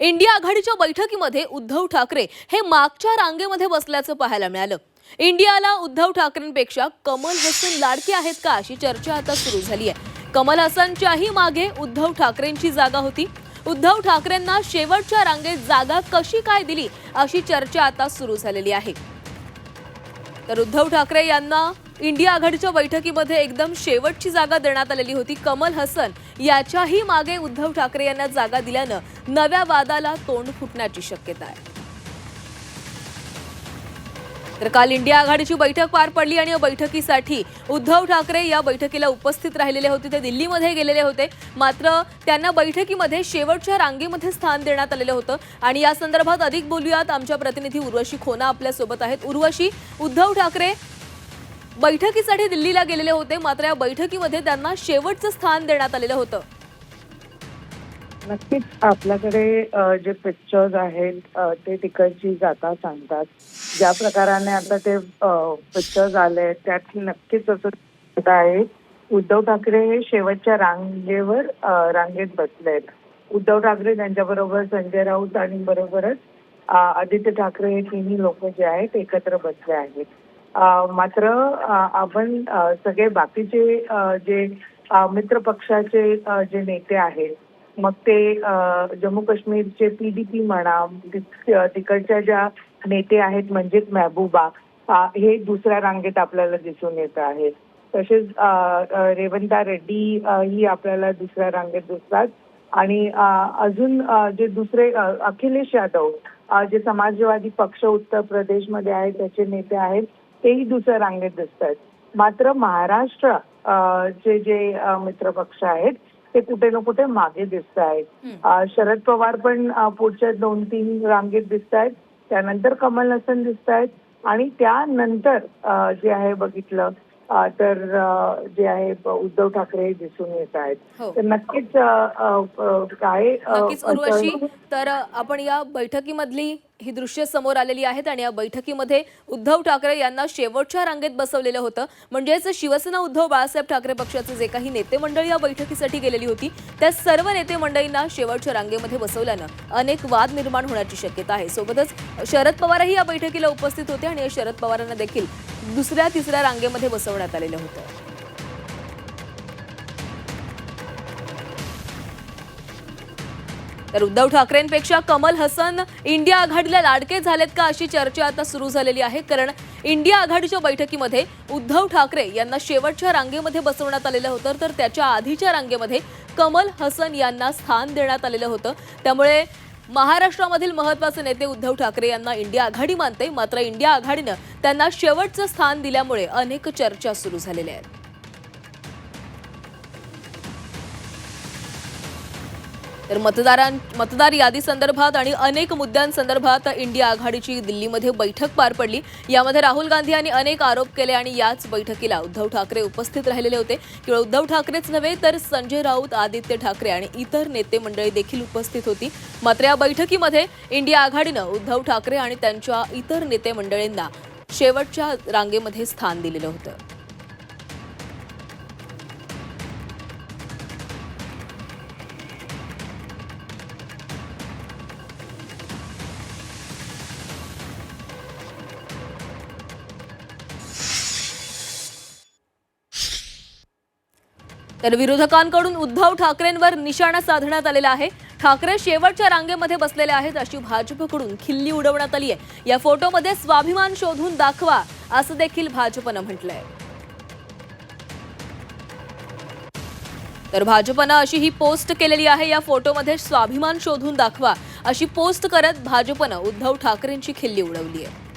India आघाडीच्या बैठकीमध्ये उद्धव ठाकरे हे मागच्या रांगेमध्ये बसल्याचं पाहायला मिळालं. इंडियाला उद्धव ठाकरेंपेक्षा कमल हसन लाडके आहेत का अशी चर्चा आता सुरू झाली आहे. कमल हसनच्याही मागे उद्धव ठाकरेंची जागा होती. उद्धव ठाकरेंना शेवटच्या रांगेत जागा कशी काय दिली अशी चर्चा आता सुरू झालेली आहे. तर उद्धव ठाकरे यांना इंडिया आघाडीच्या बैठकीमध्ये एकदम शेवटची जागा देण्यात आलेली होती कमल हसन. याच्याही मागे उद्धव ठाकरे यांना जागा दिल्यानं नव्या वादाला तोंड फुटण्याची शक्यता आहे. तर काल इंडिया आघाडीची बैठक पार पडली आणि या बैठकीसाठी उद्धव ठाकरे या बैठकीला उपस्थित राहिलेले होते. ते दिल्लीमध्ये गेलेले होते. मात्र त्यांना बैठकीमध्ये शेवटच्या रांगेमध्ये स्थान देण्यात आलेलं होतं. आणि या संदर्भात अधिक बोलूयात. आमच्या प्रतिनिधी उर्वशी खोना आपल्यासोबत आहेत. उर्वशी उद्धव ठाकरे बैठकीसाठी दिल्लीला गेलेले होते मात्र या बैठकीमध्ये त्यांना शेवटचं स्थान देण्यात आलेलं होतं. नक्कीच आपल्याकडे जे पिक्चर्स आहेत ते तिकडची जाता सांगतात. ज्या प्रकाराने आता ते पिक्चर्स आले त्यात नक्कीच असं आहे. उद्धव ठाकरे हे शेवटच्या रांगेवर रांगेत बसलेत. उद्धव ठाकरे त्यांच्याबरोबर संजय राऊत आणि बरोबरच आदित्य ठाकरे हे तिन्ही लोक जे आहेत एकत्र बसले आहेत. मात्र आपण सगळे बाकीचे जे मित्र पक्षाचे जे नेते आहेत मग ते जम्मू काश्मीरचे पीडीपी म्हणा तिकडच्या ज्या नेते आहेत म्हणजेच महबूबा हे दुसऱ्या रांगेत आपल्याला दिसून येत आहे तसेच रेवंता रेड्डी ही आपल्याला दुसऱ्या रांगेत दिसतात. आणि अजून जे दुसरे अखिलेश यादव जे समाजवादी पक्ष उत्तर प्रदेशमध्ये आहेत त्याचे नेते आहेत तेही दुसऱ्या रांगेत दिसत आहेत मात्र महाराष्ट्र चे जे अ, मित्रपक्ष आहेत ते कुठे ना कुठे मागे दिसत आहेत शरद पवार पण पुढच्या दोन तीन रांगेत दिसत आहेत त्यानंतर कमल हसन दिसत आहेत आणि त्यानंतर जे आहे बघितलं तर जे आहे उद्धव ठाकरे दिसून येत आहेत. हो. तर नक्कीच काय उर्वशी तर आपण या बैठकीमधली ही दृश्य समोर आलेली आहेत आणि या बैठकीमध्ये उद्धव ठाकरे यांना शेवटच्या रांगेत बसवलेलं होतं. म्हणजेच शिवसेना उद्धव बाळासाहेब ठाकरे पक्षाचे जे काही नेते मंडळी या बैठकीसाठी गेलेली होती त्या सर्व नेते मंडळींना शेवटच्या रांगेमध्ये बसवल्यानं अनेक वाद निर्माण होण्याची शक्यता आहे. सोबतच शरद पवारही या बैठकीला उपस्थित होते आणि या शरद पवारांना देखील दुसऱ्या तिसऱ्या रांगेमध्ये बसवण्यात आलेलं होतं. तर उद्धव ठाकरेंपेक्षा कमल हसन इंडिया आघाडीला लाडके झालेत का अशी चर्चा आता सुरू झालेली आहे. कारण इंडिया आघाडीच्या बैठकीमध्ये उद्धव ठाकरे यांना शेवटच्या रांगेमध्ये बसवण्यात आलेलं होतं. तर त्याच्या आधीच्या रांगेमध्ये कमल हसन यांना स्थान देण्यात आलेलं होतं. त्यामुळे महाराष्ट्रामधील महत्त्वाचे नेते उद्धव ठाकरे यांना इंडिया आघाडी मानते मात्र इंडिया आघाडीनं त्यांना शेवटचं स्थान दिल्यामुळे अनेक चर्चा सुरू झालेल्या आहेत. तर मतदारां मतदार यादीसंदर्भात आणि अनेक मुद्द्यांसंदर्भात इंडिया आघाडीची दिल्लीमध्ये बैठक पार पडली. यामध्ये राहुल गांधी यांनी अनेक आरोप केले आणि याच बैठकीला उद्धव ठाकरे उपस्थित राहिलेले होते. केवळ उद्धव ठाकरेच नव्हे तर संजय राऊत आदित्य ठाकरे आणि इतर नेते मंडळी देखील उपस्थित होती. मात्र या बैठकीमध्ये इंडिया आघाडीनं उद्धव ठाकरे आणि त्यांच्या इतर नेते मंडळींना शेवटच्या रांगेमध्ये स्थान दिलेलं होतं. तर विरोधकांकडून उद्धव ठाकरेंवर निशाणा साधण्यात आलेला आहे. ठाकरे शेवटच्या रांगेमध्ये बसलेले आहेत अशी भाजपकडून खिल्ली उडवण्यात आली आहे या फोटोमध्ये स्वाभिमान शोधून दाखवा असं देखील भाजपनं म्हटलंय. तर भाजपनं अशी ही पोस्ट केलेली आहे या फोटोमध्ये स्वाभिमान शोधून दाखवा अशी पोस्ट करत भाजपनं उद्धव ठाकरेंची खिल्ली उडवली आहे